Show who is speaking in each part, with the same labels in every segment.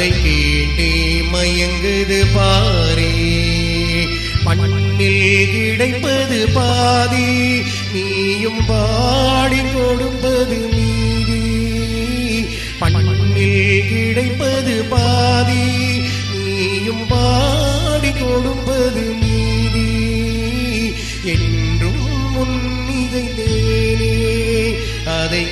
Speaker 1: அதை கேட்டே மயங்குது பாரே. மண்ணில் கிடைப்பது பாதி நீயும் பாடி கொடுப்பது நீதி மண்ணில் கிடைப்பது பாதி நீயும் பாடி கொடுப்பது நீதி என்றும் முன்னிதை தேனே அதை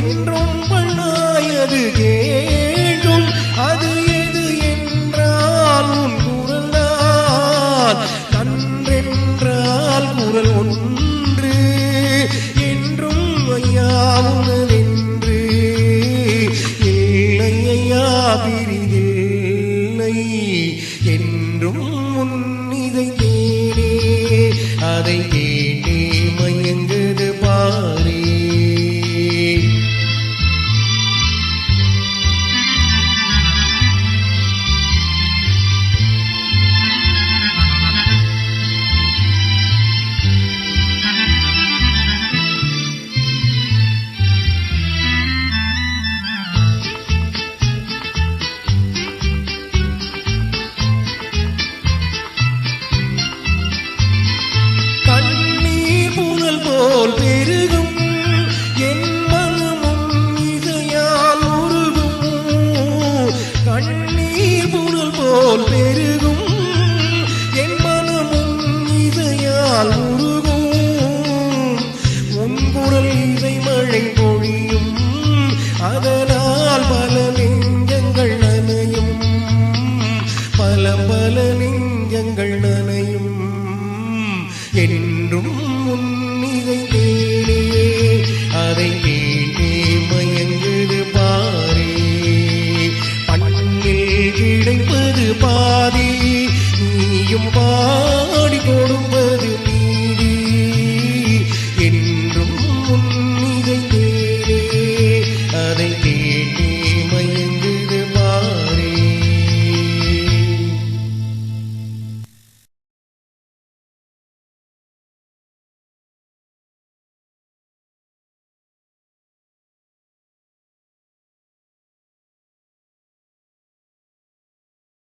Speaker 1: என்றும் போல் பெருகும். என் மனமும் இசையால் உருகும். கண்ணீர் புனல் போல் பெருகும். என் மனமும் இதையால் உருகும். உன் குரல் இதை மழை பொழியும். அதனால் பல நெஞ்சங்கள் நனையும். பல பல நெஞ்சங்கள் நனையும் கிடைப்பது பாதி. நீயும் பா